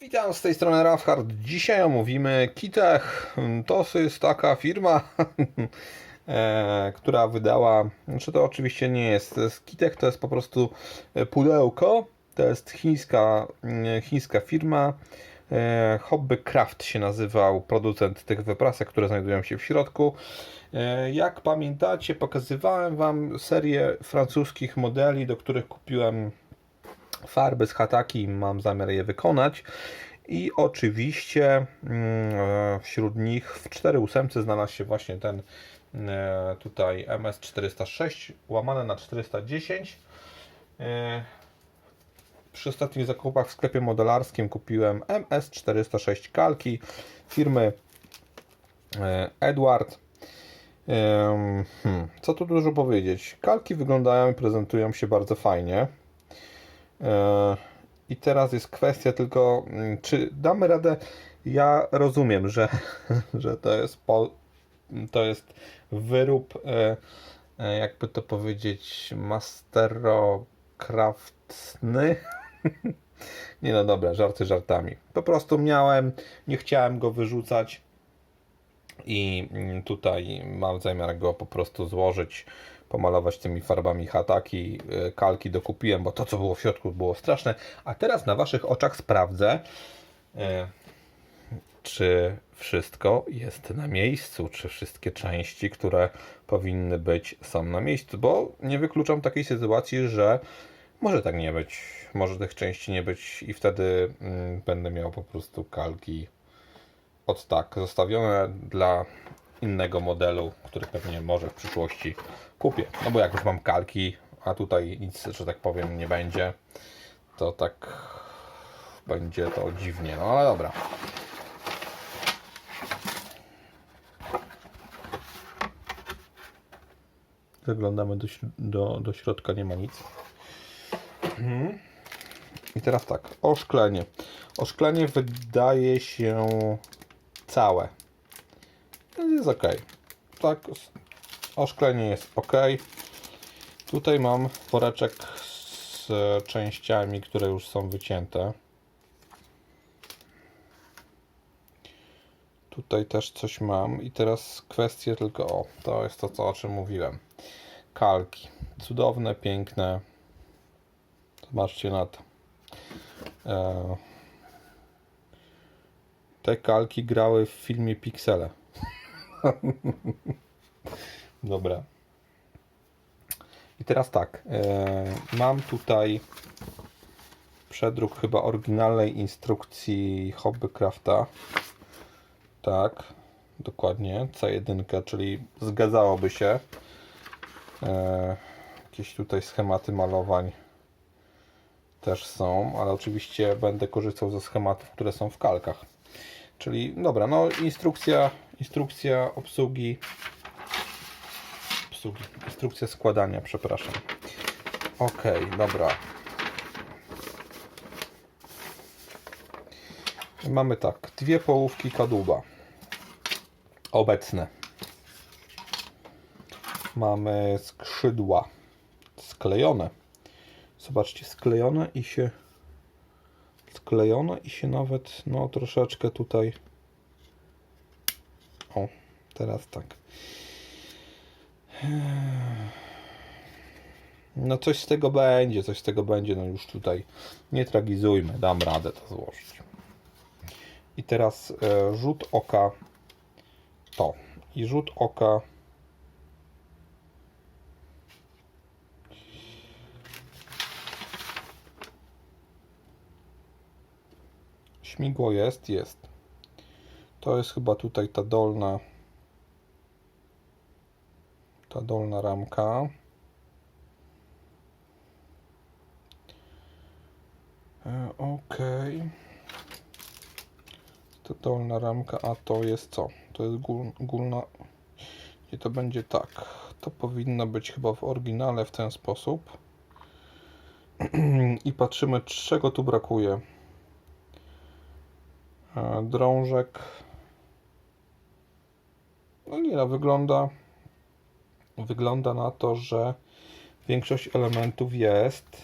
Witam z tej strony Rafhard. Dzisiaj omówimy Kitech. To jest taka firma, e, która wydała, znaczy to oczywiście nie jest, Kitech to jest po prostu pudełko. To jest chińska, mm, chińska firma. E, Hobby Craft się nazywał producent tych wyprasek, które znajdują się w środku. E, Jak pamiętacie, pokazywałem Wam serię francuskich modeli, do których kupiłem farby z Hataki mam zamiar je wykonać. I oczywiście mm, wśród nich w 4.8 znalazł się właśnie ten e, tutaj MS406 łamane na 410. E, Przy ostatnich zakupach w sklepie modelarskim kupiłem MS406 kalki firmy e, Edward. Hmm, Co tu dużo powiedzieć? Kalki wyglądają i prezentują się bardzo fajnie. E, I teraz jest kwestia tylko, mm, czy damy radę. Ja rozumiem, że, że to jest po, to jest wyrób, e, e, jakby to powiedzieć, masterocraftny. Nie no dobra, żarty żartami. Po prostu miałem, nie chciałem go wyrzucać i mm, tutaj mam zamiar go po prostu złożyć, pomalować tymi farbami Hataki, y, kalki dokupiłem, bo to co było w środku było straszne, a teraz na Waszych oczach sprawdzę, y, czy wszystko jest na miejscu, czy wszystkie części, które powinny być, są na miejscu, bo nie wykluczam takiej sytuacji, że może tak nie być, może tych części nie być i wtedy mm, będę miał po prostu kalki od tak zostawione dla innego modelu, który pewnie może w przyszłości kupię. No bo jak już mam kalki, a tutaj nic, że tak powiem, nie będzie, to tak będzie to dziwnie. No ale dobra. Zaglądamy do, do, do środka, nie ma nic. Mhm. I teraz tak, oszklenie. Oszklenie wydaje się całe. Jest ok. Tak, oszklenie jest ok. Tutaj mam woreczek z częściami, które już są wycięte. Tutaj też coś mam i teraz kwestie tylko, o, to jest to, co, o czym mówiłem. Kalki. Cudowne, piękne. Zobaczcie na to. E, te kalki grały w filmie Pixele. Dobra. I teraz tak. E, mam tutaj przedruk chyba oryginalnej instrukcji Hobbycrafta. Tak, dokładnie. C1, czyli zgadzałoby się. E, jakieś tutaj schematy malowań też są, ale oczywiście będę korzystał ze schematów, które są w kalkach. Czyli dobra, no instrukcja, instrukcja obsługi, obsługi, instrukcja składania, przepraszam. Ok, dobra. Mamy tak, dwie połówki kadłuba obecne. Mamy skrzydła sklejone. Zobaczcie, sklejone i się sklejone i się nawet no troszeczkę tutaj teraz tak. No coś z tego będzie, coś z tego będzie, no już tutaj nie tragizujmy, dam radę to złożyć. I teraz e, rzut oka to. I rzut oka Śmigło jest, jest. To jest chyba tutaj ta dolna ta dolna ramka. E, Ok. To dolna ramka, a to jest co? To jest gól, górna. I to będzie tak. To powinno być chyba w oryginale w ten sposób. I patrzymy, czego tu brakuje. E, drążek. No nie wygląda wygląda na to, że większość elementów jest.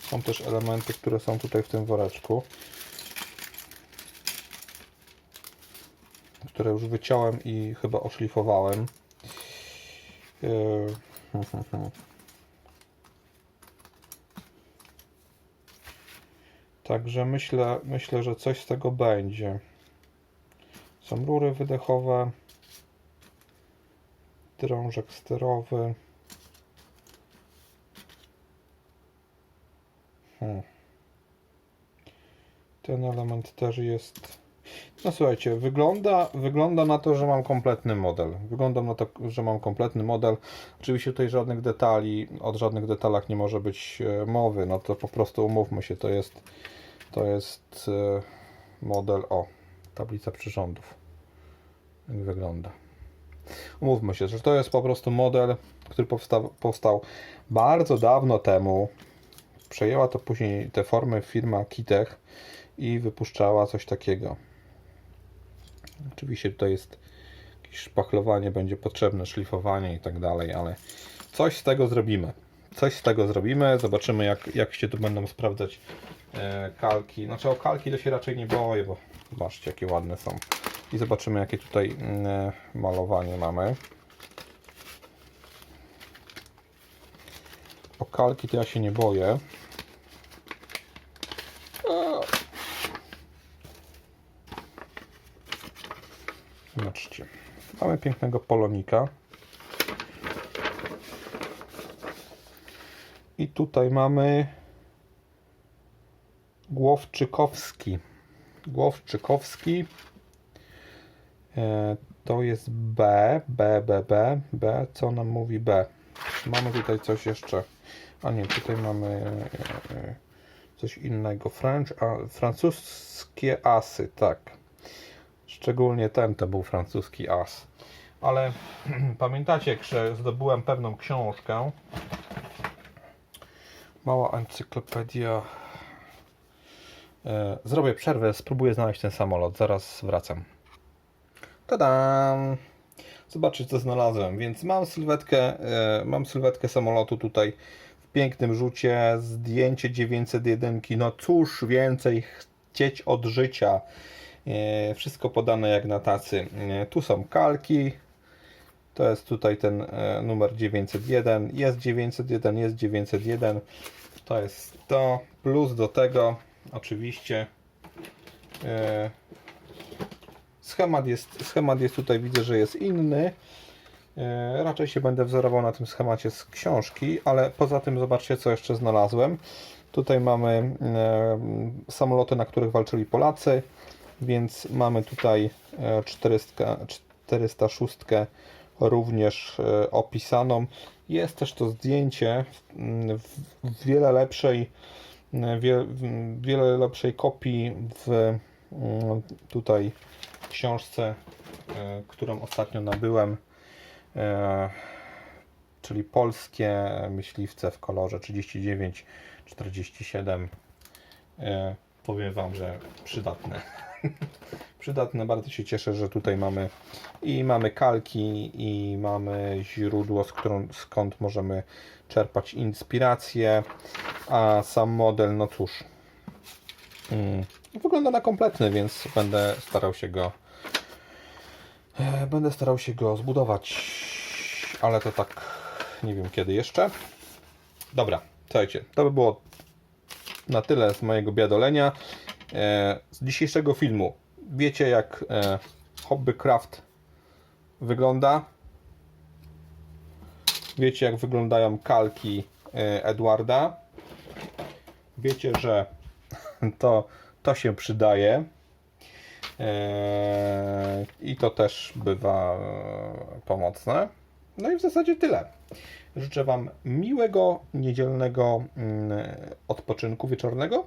Są też elementy, które są tutaj w tym woreczku. Które już wyciąłem i chyba oszlifowałem. Yy, Także myślę, myślę, że coś z tego będzie. Są rury wydechowe, drążek sterowy. Hmm. Ten element też jest. No słuchajcie, wygląda, wygląda na to, że mam kompletny model. Wygląda na to, że mam kompletny model. Oczywiście tutaj żadnych detali, od żadnych detalach nie może być e, mowy. No to po prostu umówmy się, to jest to jest e, model o tablica przyrządów. Jak wygląda. Umówmy się, że to jest po prostu model, który powstał, powstał bardzo dawno temu. Przejęła to później te formy firma Kitech i wypuszczała coś takiego. Oczywiście tutaj jest jakieś szpachlowanie, będzie potrzebne, szlifowanie i tak dalej, ale coś z tego zrobimy. Coś z tego zrobimy, zobaczymy jak, jak się tu będą sprawdzać kalki. Znaczy o kalki to się raczej nie boję, bo zobaczcie jakie ładne są. I zobaczymy jakie tutaj mm, malowanie mamy. O kalki to ja się nie boję. Zobaczcie. Mamy pięknego polonika. I tutaj mamy Głowczykowski. Głowczykowski. E, To jest B, B, B, B, B. Co nam mówi B? Mamy tutaj coś jeszcze. A nie, tutaj mamy e, e, coś innego. French, a, francuskie asy, tak. Szczególnie ten to był francuski as. Ale pamiętacie, że zdobyłem pewną książkę. Mała encyklopedia. E, Zrobię przerwę, spróbuję znaleźć ten samolot. Zaraz wracam. Tadam! Zobaczcie co znalazłem. Więc mam sylwetkę, e, mam sylwetkę samolotu tutaj w pięknym rzucie. Zdjęcie 901. No cóż więcej chcieć od życia. E, Wszystko podane jak na tacy. Tu są kalki. To jest tutaj ten numer 901. Jest 901, jest 901. To jest to. Plus do tego oczywiście e, schemat jest, schemat jest tutaj, widzę, że jest inny. E, Raczej się będę wzorował na tym schemacie z książki, ale poza tym zobaczcie, co jeszcze znalazłem. Tutaj mamy e, samoloty, na których walczyli Polacy, więc mamy tutaj e, 400, 406 również opisaną. Jest też to zdjęcie mm, w wiele lepszej, wie, wiele lepszej kopii w mm, tutaj książce, e, którą ostatnio nabyłem, e, czyli polskie myśliwce w kolorze 39-47. E, Powiem Wam, że przydatne. przydatne. Bardzo się cieszę, że tutaj mamy i mamy kalki i mamy źródło, z którą, skąd możemy czerpać inspirację, a sam model, no cóż, mm, wygląda na kompletny, więc będę starał się go e, będę starał się go zbudować, ale to tak nie wiem kiedy jeszcze. Dobra, słuchajcie, to by było na tyle z mojego biadolenia. E, z dzisiejszego filmu wiecie jak e, Hobbycraft wygląda. Wiecie jak wyglądają kalki e, Edwarda. Wiecie, że to, to się przydaje. I to też bywa pomocne. No i w zasadzie tyle. Życzę Wam miłego niedzielnego mm, odpoczynku wieczornego